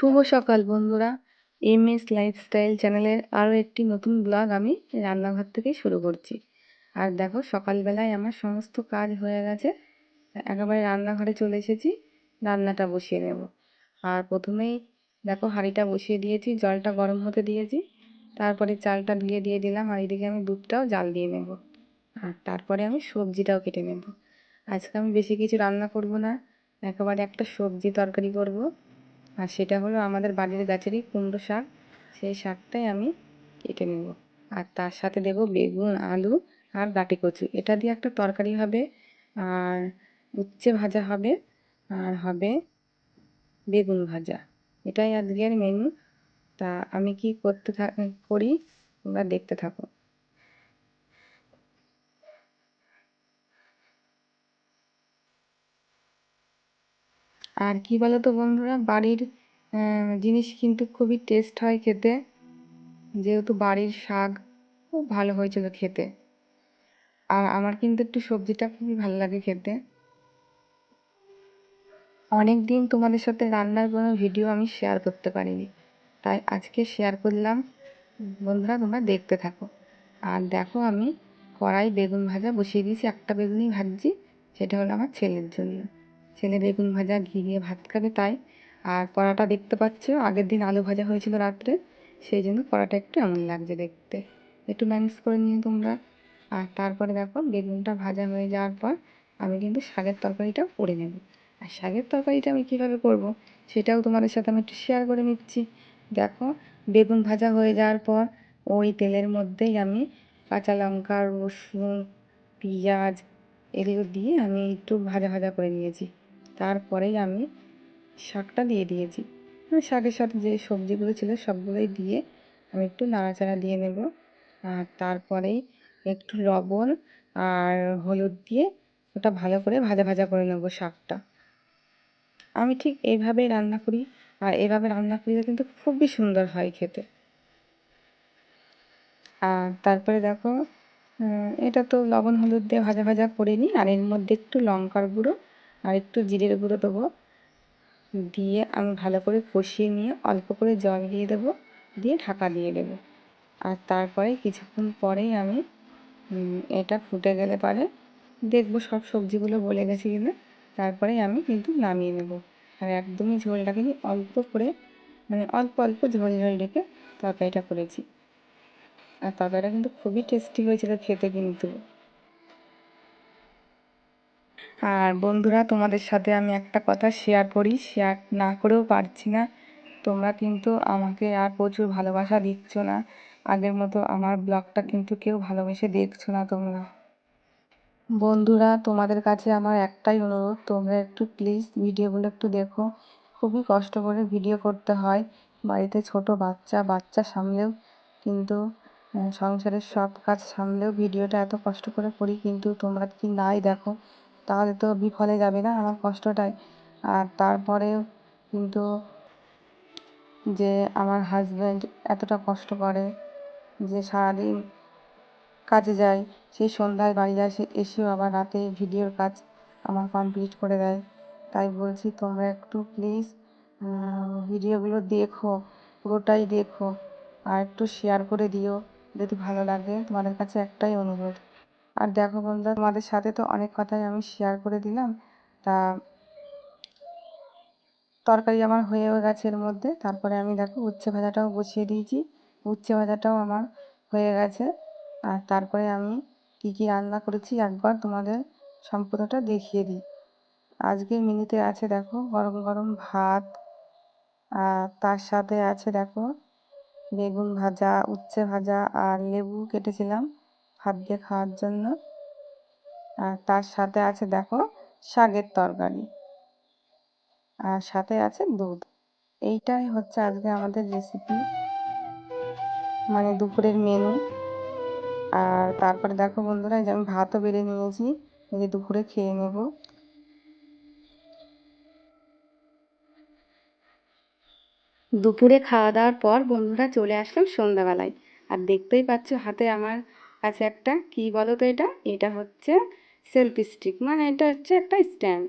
শুভ সকাল বন্ধুরা। M S lifestyle চ্যানেলের আরও একটি নতুন ব্লগ আমি রান্নাঘর থেকেই শুরু করছি। আর দেখো, সকালবেলায় আমার সমস্ত কাজ হয়ে গেছে। একেবারে রান্নাঘরে চলে এসেছি, রান্নাটা বসিয়ে নেব। আর প্রথমেই দেখো, হাঁড়িটা বসিয়ে দিয়েছি, জলটা গরম হতে দিয়েছি। তারপরে চালটা ধুয়ে দিয়ে দিলাম, আর এদিকে আমি দুধটাও জাল দিয়ে নেব। আর তারপরে আমি সবজিটাও কেটে নেব। আজকে আমি বেশি কিছু রান্না করব না, একেবারে একটা সবজি তরকারি করব। আর সেটা হলো আমাদের বাড়ির গাছেরই কুমড়ো শাক। সেই শাকটাই আমি কেটে নেব। আর তার সাথে দেবো বেগুন, আলু আর ডাঁটি কচু। এটা দিয়ে একটা তরকারি হবে আর উচ্ছে ভাজা হবে আর হবে বেগুন ভাজা। এটাই আজকের মেনু তা আমি কি করতে করি? তোমরা দেখতে থাকো। আর কি বলো তো বন্ধুরা, বাড়ির জিনিস কিন্তু খুবই টেস্ট হয় খেতে। যেহেতু বাড়ির শাক খুব ভালো হয়েছিল খেতে। আর আমার কিন্তু একটু সবজিটা খুবই ভালো লাগে খেতে। অনেক দিন তোমাদের সাথে রান্নার কোনো ভিডিও আমি শেয়ার করতে পারিনি। তাই আজকে শেয়ার করলাম। বন্ধুরা, তোমরা দেখতে থাকো। আর দেখো, আমি কড়াই বেগুন ভাজা বসিয়ে দিয়েছি। একটা বেগুনই ভাজছি, সেটা হলো আমার ছেলের জন্য। ছেলে বেগুন ভাজা, ঘি দিয়ে ভাত খাবে তাই। আর কড়াটা দেখতে পাচ্ছ, আগের দিন আলু ভাজা হয়েছিল রাত্রে, সেই জন্য কড়াটা একটু এমন লাগছে দেখতে। একটু ম্যানেজ করে নিয়ে তোমরা। আর তারপরে দেখো, বেগুনটা ভাজা হয়ে যাওয়ার পর আমি কিন্তু শাকের তরকারিটাও করে নেব। আর শাকের তরকারিটা আমি কীভাবে করব, সেটাও তোমাদের সাথে আমি একটু শেয়ার করে নিচ্ছি। দেখো, বেগুন ভাজা হয়ে যাওয়ার পর ওই তেলের মধ্যেই আমি কাঁচা লঙ্কা, রসুন, পেঁয়াজ, এগুলো দিয়ে আমি একটু ভাজা ভাজা করে নিয়েছি। তারপরেই আমি শাকটা দিয়ে দিয়েছি। মানে শাকের সাথে যে সবজিগুলো ছিল সবগুলোই দিয়ে আমি একটু নাড়াচাড়া দিয়ে নেব। আর তারপরেই একটু লবণ আর হলুদ দিয়ে ওটা ভালো করে ভাজা ভাজা করে নেব শাকটা। আমি ঠিক এইভাবেই রান্না করি আর এভাবে রান্না করলে কিন্তু খুবই সুন্দর হয় খেতে। আর তারপরে দেখো এটা তো লবণ হলুদ দিয়ে ভাজা ভাজা করে নিই আর এর মধ্যে একটু লঙ্কার গুঁড়ো আর একটু জিরের গুঁড়ো দেবো। দিয়ে আমি ভালো করে কষিয়ে নিয়ে অল্প করে জল দিয়ে দেবো, দিয়ে ঢাকা দিয়ে দেবো। আর তারপরে কিছুক্ষণ পরেই আমি এটা ফুটে গেলে পারে দেখব সব সবজিগুলো গলে গেছে কিনা। তারপরে আমি কিন্তু নামিয়ে নেব। আর একদমই ঝোলটা কিন্তু অল্প করে মানে অল্প অল্প ঝোল ঝোল রেখে তরকারিটা করেছি। আর তরকারিটা কিন্তু খুবই টেস্টি হয়েছিল খেতে কিন্তু। আর বন্ধুরা, তোমাদের সাথে আমি একটা কথা শেয়ার করি। শেয়ার না করেও পারছি না। তোমরা কিন্তু আমাকে আর প্রচুর ভালোবাসা দিচ্ছ না। আগের মতো আমার ব্লগটা কিন্তু কেউ ভালোবেসে দেখছ না তোমরা। বন্ধুরা, তোমাদের কাছে আমার একটাই অনুরোধ, তোমরা একটু প্লিজ ভিডিওগুলো একটু দেখো। খুবই কষ্ট করে ভিডিও করতে হয়। বাড়িতে ছোট বাচ্চা বাচ্চা সামলেও কিন্তু সংসারের সব কাজ সামলেও ভিডিওটা এত কষ্ট করে করি, কিন্তু তোমরা কি নাই দেখো। তাহলে তো বিফলে যাবে না আমার কষ্টটাই। আর তারপরেও কিন্তু যে আমার হাজব্যান্ড এতটা কষ্ট করে যে সারাদিন কাজে যায়, সেই সন্ধ্যায় বাড়ি আসে এসেও আবার রাতে ভিডিওর কাজ আমার কমপ্লিট করে দেয়। তাই বলছি, তোমরা একটু প্লিজ ভিডিওগুলো দেখো, পুরোটাই দেখো, আর একটু শেয়ার করে দিও, যদি ভালো লাগে। তোমাদের কাছে একটাই অনুরোধ। আর দেখো বন্ধুরা, তোমাদের সাথে তো অনেক কথাই আমি শেয়ার করে দিলাম। তা তরকারি আমার হয়েও গেছে এর মধ্যে। তারপরে আমি দেখো উচ্ছে ভাজাটাও বসিয়ে দিয়েছি। উচ্ছে ভাজাটাও আমার হয়ে গেছে। আর তারপরে আমি কী কী রান্না করেছি একবার তোমাদের সম্পূর্ণটা দেখিয়ে দিই। আজকের মেনুতে আছে দেখো গরম গরম ভাত। আর তার সাথে আছে দেখো বেগুন ভাজা, উচ্ছে ভাজা আর লেবু কেটেছিলাম। ভাত দিয়ে খাওয়ার জন্য। আর তার সাথে আছে দেখো শাকের তরকারি। আর সাথে আছে দুধ। এইটাই হচ্ছে আজকে আমাদের রেসিপি মানে দুপুরের মেনু আর তারপরে দেখো বন্ধুরা যে আমি ভাতও বেড়ে নিয়েছি। যে দুপুরে খেয়ে নেব। দুপুরে খাওয়া দাওয়ার পর বন্ধুরা চলে আসলাম সন্ধ্যাবেলায়। আর দেখতেই পাচ্ছ হাতে আমার কাছে একটা, কি বলো তো এটা? এটা হচ্ছে সেলফি স্টিক মানে এটা হচ্ছে একটা স্ট্যান্ড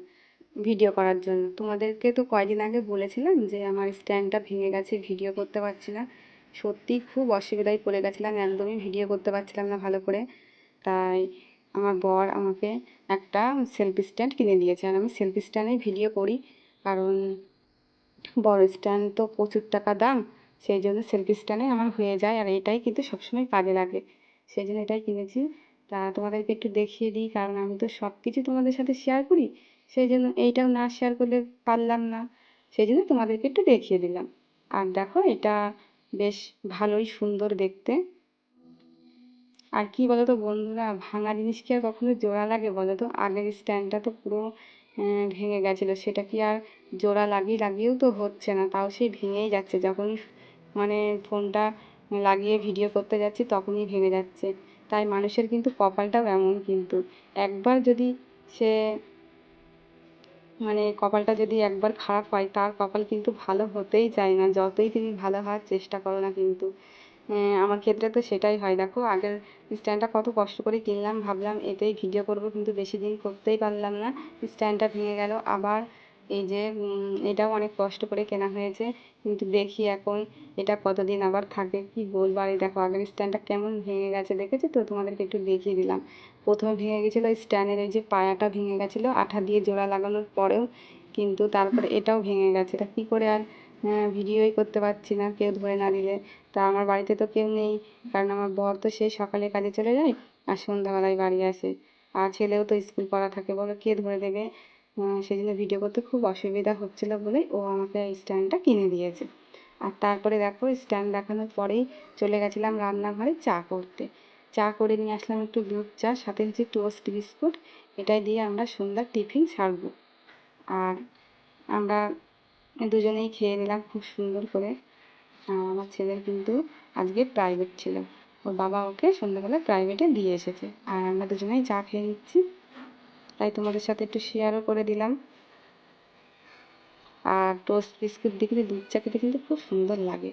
ভিডিও করার জন্য। তোমাদেরকে তো কয়দিন আগে বলেছিলাম যে আমার স্ট্যান্ডটা ভেঙে গেছে ভিডিও করতে পারছি না। সত্যি খুব অসুবিধায় পড়ে গেছিলাম, একদমই ভিডিও করতে পারছিলাম না ভালো করে। তাই আমার বর আমাকে একটা সেলফি স্ট্যান্ড কিনে দিয়েছে, আর আমি সেলফি স্ট্যান্ডেই ভিডিও করি। কারণ বড় স্ট্যান্ড তো প্রচুর টাকা দাম, সেই জন্য সেলফি স্ট্যান্ডে আমার হয়ে যায়, আর এটাই কিন্তু সবসময় কাজে লাগে। সেই জন্য এটাই কিনেছি। তা তোমাদেরকে একটু দেখিয়ে দিই, কারণ আমি তো সব কিছু তোমাদের সাথে শেয়ার করি। সেই জন্য এইটাও না শেয়ার করলে পারলাম না। সেই জন্য তোমাদেরকে একটু দেখিয়ে দিলাম। আর দেখো, এটা বেশ ভালোই সুন্দর দেখতে। আর কি বলতো বন্ধুরা, ভাঙা জিনিস কি আর কখনো জোড়া লাগে বলো তো আগের স্ট্যান্ডটা তো পুরো ভেঙে গেছিল। সেটা কি আর জোড়া লাগিয়ে লাগিয়েও তো হচ্ছে না, তাও সেই ভেঙেই যাচ্ছে। যখন মানে ফোনটা লাগিয়ে ভিডিও করতে যাচ্ছি, তখনই ভেঙে যাচ্ছে। তাই মানুষের কিন্তু কপালটাও এমন কিন্তু। একবার যদি সে মানে কপালটা যদি একবার খারাপ হয়, তার কপাল কিন্তু ভালো হতেই চায় না। যতই তুমি ভালো হওয়ার চেষ্টা করো না কিন্তু। আমার ক্ষেত্রে তো সেটাই হয়। দেখো, আগের স্ট্যান্ডটা কত কষ্ট করে কিনলাম, ভাবলাম এতেই ভিডিও করব, কিন্তু বেশি দিন করতেই পারলাম না। স্ট্যান্ডটা ভেঙে গেল, আবার এই যে এটাও অনেক কষ্ট করে কেনা হয়েছে। কিন্তু দেখি এখন এটা কতদিন আবার থাকে, কি বলব? আর দেখো, আগের স্ট্যান্ডটা কেমন ভেঙে গেছে, দেখেছ তো? তোমাদেরকে একটু দেখিয়ে দিলাম। প্রথমে ভেঙে গেছিল স্ট্যান্ডের এই যে পায়াটা ভেঙে গেছিল, আঠা দিয়ে জোড়া লাগানোর পরেও, কিন্তু তারপরে এটাও ভেঙে গেছে। এটা কী করে আর ভিডিওই করতে পারছি না, কেউ ধরে না দিলে তা আমার বাড়িতে তো কেউ নেই, কারণ আমার বর তো সেই সকালে কাজে চলে যায় আর সন্ধ্যাবেলায় বাড়ি আসে। আর ছেলেও তো স্কুল পড়া থাকে, বলে কে ধরে দেবে? সেই জন্য ভিডিও করতে খুব অসুবিধা হচ্ছিল বলেই ও আমাকে স্ট্যান্ডটা কিনে দিয়েছে। আর তারপরে দেখো স্ট্যান্ড দেখানোর পরেই চলে গেছিলাম রান্নাঘরে চা করতে। চা করে নিয়ে আসলাম একটু দুধ, চা, সাথে হচ্ছে টোস্ট বিস্কুট। এটাই দিয়ে আমরা সন্ধ্যার টিফিন সারবো। আর আমরা দুজনেই খেয়ে নিলাম খুব সুন্দর করে। আর আমার ছেলের কিন্তু আজকে প্রাইভেট ছিল। ওর বাবা ওকে সন্ধ্যাবেলা প্রাইভেটে দিয়ে এসেছে। আর আমরা দুজনেই চা খেয়ে নিচ্ছি। তাই তোমাদের সাথে একটু শেয়ারও করে দিলাম। আর টোস্ট বিস্কুট দিয়ে দুধ চা খেতে কিন্তু খুব সুন্দর লাগে।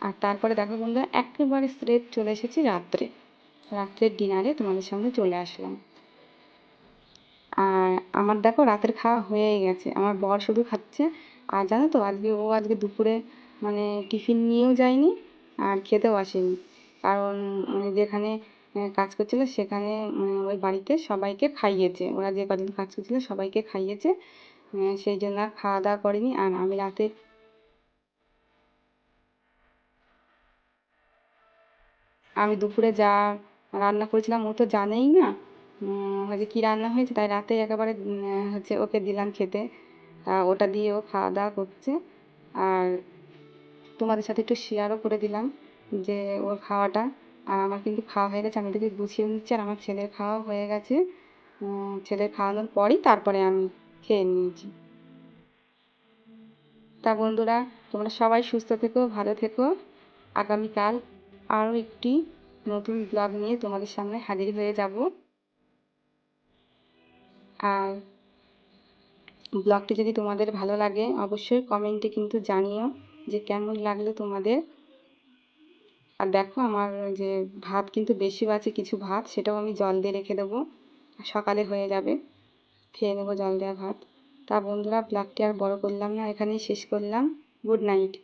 আর তারপরে দেখো বন্ধুরা, একেবারে স্ট্রেট চলে এসেছি রাত্রে। রাত্রের ডিনারে তোমাদের সামনে চলে আসলাম। আর আমার দেখো রাতের খাওয়া হয়েই গেছে। আমার বর শুধু খাচ্ছে। আর জানো তো, আজকে ও আজকে দুপুরে মানে টিফিন নিয়েও যায়নি আর খেতেও আসেনি। কারণ মানে যেখানে কাজ করছিল সেখানে ওই বাড়িতে সবাইকে খাইয়েছে। ওরা যে কদিন কাজ করছিল সবাইকে খাইয়েছে। সেই জন্য আর খাওয়া দাওয়া করেনি। আর আমি রাতে আমি দুপুরে যা রান্না করেছিলাম, ও তো জানেই না হচ্ছে কী রান্না হয়েছে। তাই রাতে একেবারে হচ্ছে ওকে দিলাম খেতে। ওটা দিয়ে ও খাওয়া দাওয়া করছে। আর তোমাদের সাথে একটু শেয়ারও করে দিলাম যে ওর খাওয়াটা। আর আমার কিন্তু খাওয়া হয়ে গেছে, আমি এদিকে গুছিয়ে নিচ্ছি আর আমার ছেলের খাওয়া হয়ে গেছে। ছেলের খাওয়ানোর পরই তারপরে আমি খেয়ে নিয়েছি। তা বন্ধুরা, তোমরা সবাই সুস্থ থেকো, ভালো থেকো। আগামীকাল আরও একটি নতুন ব্লগ নিয়ে তোমাদের সামনে হাজির হয়ে যাব। আর ব্লগটি যদি তোমাদের ভালো লাগে, অবশ্যই কমেন্টে কিন্তু জানিও যে কেমন লাগল তোমাদের। আর দেখো আমার যে ভাত কিন্তু বেশি আছে কিছু ভাত, সেটাও আমি জল দিয়ে রেখে দেবো। সকালে হয়ে যাবে, খেয়ে নেব জল দেওয়া ভাত। তা বন্ধুরা, ব্লগটি আর বড় করলাম না, এখানেই শেষ করলাম। Good night.